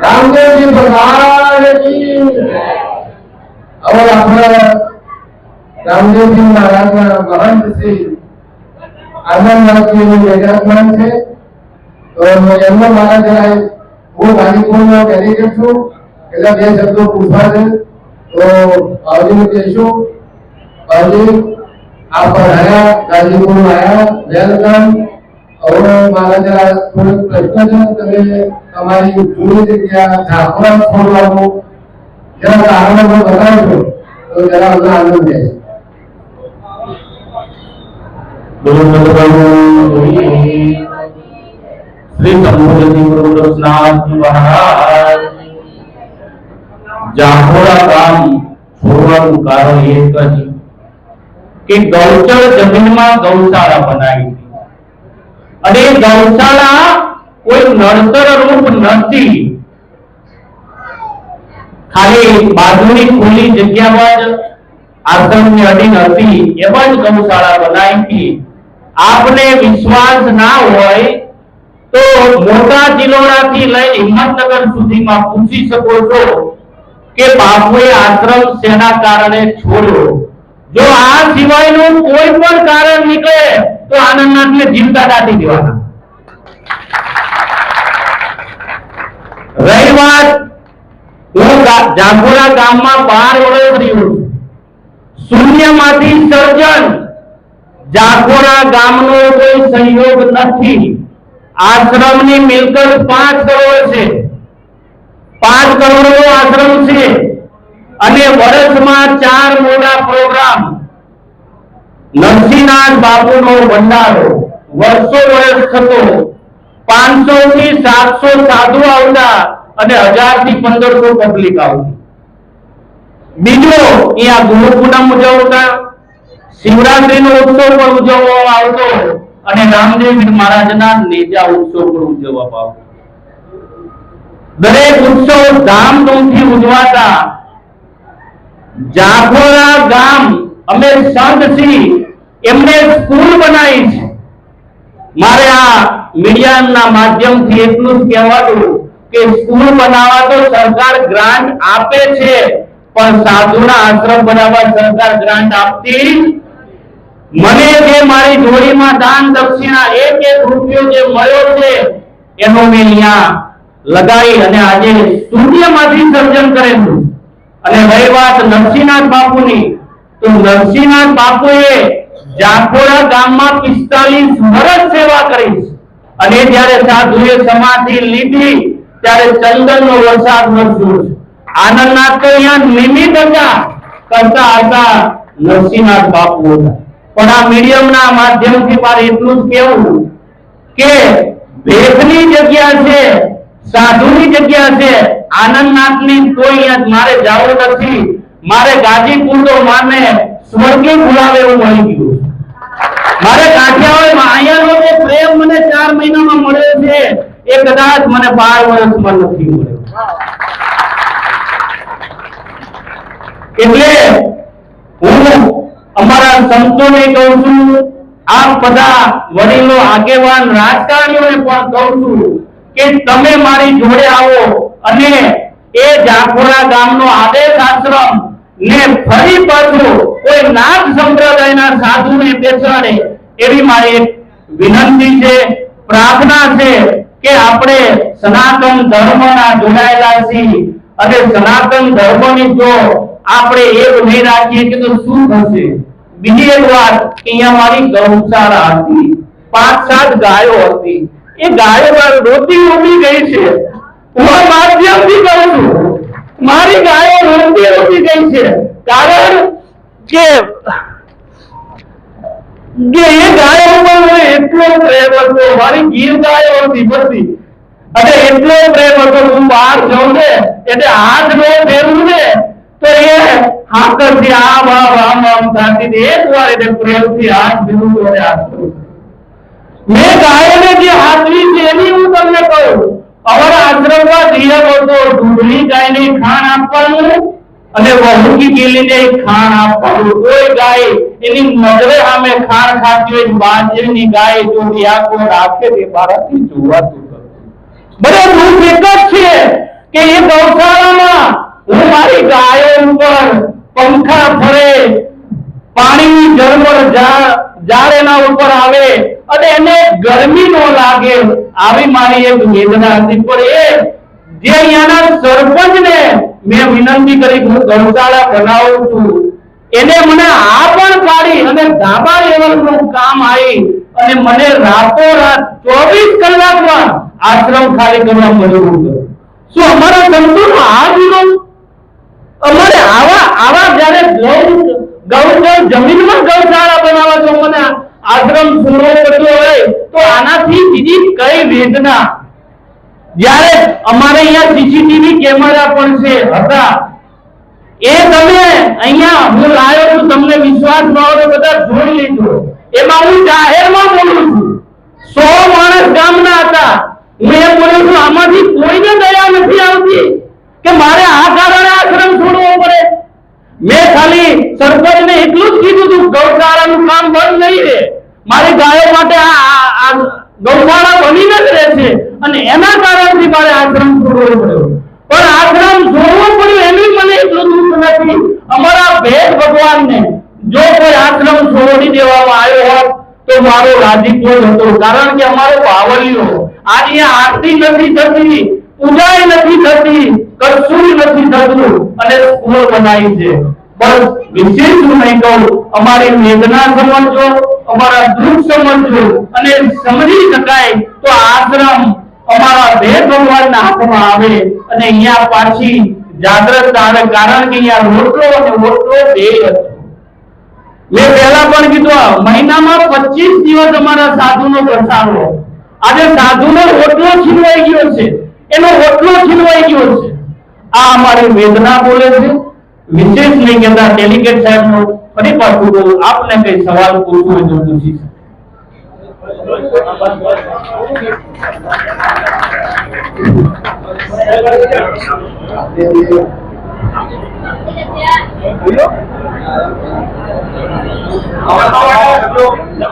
રામદેવજી ભગવાન કી હવે આપણે રામદેવજી મહારાજના મહંત શ્રી આનંદનાથજીનું વિરાજમાન છે તો એમનો મારા જરા હું ગાંધીપુરનો ડેલિગેટ છું એટલે બે શબ્દો પૂછવા છે તો ભાવજીને કહીશું ભાવજી આપ આવ્યા ગાંધીપુર આવ્યા વેલકમ હવે મારા જરા થોડોક પ્રશ્ન છે તમે તમારી જૂની જગ્યા ઝાપડા છોડવાનું જરા આનંદ બતાવજો તો જરા અમને આનંદ રહેશે શ્રી સંબોધનજી ગુરુનાથજી મહારાજ જાહોરા ગામ છોડવાનું કારણ એક જ કે ગૌચર જમીનમાં ગૌશાળા બનાવી હતી અને ગૌશાળા કોઈ નડતર રૂપ નથી. ખાલી બાજુની ખુલ્લી જગ્યામાં જ આશ્રમની અડીન હતી, એમાં જ ગૌશાળા બનાવી આપને વિશ્વાસ ના હોય તો મોટા જિલ્લોડાથી લઈ હિંમતનગર સુધીમાં પૂછી શકો છો કે બાપુએ આશ્રમ શેના કારણે છોડ્યો? જો આ સિવાયનું કોઈ પણ કારણ નીકળે તો આનંદનાથને જીવતા દાટી દેવાના. રહી વાત હું ગા- ગામમાં બાર વર્ષ રહ્યું શૂન્યમાંથી સર્જન જાગોરા ગામનો કોઈ સહયોગ નથી. આશ્રમની મિલકત પાંચ કરોડ છે. પાંચ કરોડનો આશ્રમ છે. અને વર્ષમાં ચાર મોટા પ્રોગ્રામ. નરસિંહનાથ બાપુનો ભંડારો. વર્ષો વર્ષ થતો પાંચસો થી સાતસો સાધુ આવતા અને હજારથી પંદરસો પબ્લિક આવતી. બીજો અહીંયા ગુરુ પૂનમ ઉજવતા. શિવરાત્રી નો ઉત્સવ પણ ઉજવવામાં આવતો અને રામદેવ મહારાજના નેજા ઉત્સવ પણ ઉજવવામાં આવતો. દરેક ઉત્સવ ધામધૂમથી ઉજવાતા જાગોરા ગામ અમે સંત એમને સ્કૂલ બનાવી છે. મારે આ મીડિયાના માધ્યમથી એટલું જ કહેવાનું કે સ્કૂલ બનાવવા તો સરકાર ગ્રાન્ટ આપે છે, પણ સાધુના આશ્રમ બનાવવા સરકાર ગ્રાન્ટ આપતી મને જે મારી જોડીમાં દાન દક્ષિણા એક એક રૂપિયો જે મળ્યો છે, એનો મેં અહીંયા લગાવી અને આજે સૂર્યમાંથી સર્જન કરેલું. અને રહી વાત નરસિંહનાથ બાપુની, તો નરસિંહનાથ બાપુએ જાખોડા ગામમાં પિસ્તાલીસ વર્ષ સેવા કરી. અને જ્યારે સાધુએ સમાધિ લીધી, ત્યારે ચંદનનો વરસાદ વરસ્યો. આનંદનાથ તો અહીંયા નિમિત્ત હતા, કરતા હતા નરસિંહનાથ બાપુ હતા. પણ આ મીડિયમના માધ્યમથી મારે એટલું જ કહેવું કે ભેદની જગ્યા છે સાધુની જગ્યા છે. આનંદનાથની કોઈ મારે જવું નથી. મારે ગાજીપુર તો માને સ્વર્ગે બોલાવે એવું મળી ગયું. મારે કાઠિયાવાડ એટલે હું અમારા સંતોને કહું છું આ બધા વડીલો આગેવાન રાજકારણીઓને પણ કહું છું કે તમે મારી જોડે આવો અને એ જાખોરા ગામનો આદેશ આશ્રમ ને ફરી પાછું કોઈ નાગ સંપ્રદાયના સાધુને બેસાડે એવી મારી વિનંતી છે, પ્રાર્થના છે કે આપણે સનાતન ધર્મના જોડાયેલા છીએ અને સનાતન ધર્મની જો આપણે એક નહીં રાખીએ કે તો શું થશે? બીજી એક વાત, અહીંયા મારી ગૌશાળા હતી, પાંચ સાત ગાયો હતી. એ ગાયો રોતી રોતી ગઈ છે હું માધ્યમથી કહું છું, મારી ગાયો રોતી રોતી ગઈ છે કારણ કે કે એ ગાયો ઉપર મને એટલો પ્રેમ હતો, મારી ગીર ગાયો હતી બધી અને એટલો પ્રેમ હતો, હું બહાર જાઉં ને, એટલે હાથ નો ફેરવું ને, તો એ હાકરથી આમ આમ આમ આમ થતી. એક વાર એને પ્રેમથી હાથ ફેરવું અને હાથ. મેં ગાયોને જે હાથવી છે એની હું તમને કહું અમારા આશ્રમમાં ધીરજ હતો દૂધની ગાયને ખાણ આપવાનું અને વહુકી કેલીને ખાણ આપવાનું કોઈ ગાય એની નજરે સામે ખાણ ખાતી હોય, બાજરીની ગાય જો આંખો રાખે તે બાળકથી જોવાતું. બધા દુઃખ એક જ છે કે એ ગૌશાળામાં હું મારી ગાયો ઉપર પંખા ફરે પાણીની ઝરમર જા- એના ઉપર આવે અને એને ગરમી નો લાગે, આવી મારી એક વેદના હતી. પણ એ જે અહીંયાના સરપંચને મેં વિનંતી કરી ગૌશાળા બનાવું છું. એને મને આ પણ પાડી અને ધાબા લેવલનું કામ આવી અને મને રાતો રાત ચોવીસ કલાકમાં આશ્રમ ખાલી કરવા મજબૂર કર્યો. શું અમારા સંતોનો આ જીવન અમારે આવા આવા જ્યારે ગૌ ગૌ જમીનમાં ગૌશાળા બનાવવા જો મને આશ્રમ છોડવો પડ્યો હોય તો આનાથી બીજી કઈ વેદના? જ્યારે અમારે અહીંયા સીસીટીવી કેમેરા પણ છે. હતા. એ તમે અહીંયા હું લાયો છું, તમને વિશ્વાસ ન હોય બધા જોઈ લીધો એમાં હું જાહેરમાં બોલું છું. સો માણસ ગામના હતા. હું એ બોલું છું, આમાંથી કોઈને દયા નથી આવતી કે મારે આ કારણે આશ્રમ છોડવો પડે? મેં સરપંચને એટલું જ કીધું હતું, ગૌશાળાનું કામ બંધ નહીં રહે. મારી ગાયો માટે ગૌશાળા બની જ રહેશે અને એના કારણથી મારે આશ્રમ છોડવો પડ્યો. પણ આશ્રમ છોડવો પડ્યો એનું મને એટલું દુઃખ નથી. અમારા ભેદ ભગવાનને જો કોઈ આશ્રમ છોડી દેવામાં આવ્યો હોત, તો મારો રાજીપો હતો. કારણ કે અમારો બાવલિયો આજે આરતી નથી થતી, પૂજાય નથી થતી, કશું નથી થતું અને સ્કૂલ બનાવી છે. બસ વિશેષ નહીં કહું. અમારી વેદના સમજો અમારા દુઃખ સમજો અને સમજી શકાય તો આશ્રમ અમારા બે ભગવાનના હાથમાં આવે. અને અહીંયા પાછી જાગ્રત કારણ કે અહીંયા રોટલો અને રોટલો બે મેં પહેલા પણ કીધું, આ મહિનામાં પચીસ દિવસ અમારા સાધુનો પ્રસાર આજે સાધુનો રોટલો છીનવાઈ ગયો છે. એનો રોટલો છીનવાઈ ગયો છે. આ અમારી વેદના બોલે છે. વિશેષ લઈ કહેતા ડેલિગેટ સાહેબનો ફરી પાછું બોલું, આપને કઈ સવાલ પૂછવો હોય તો પૂછી શકો.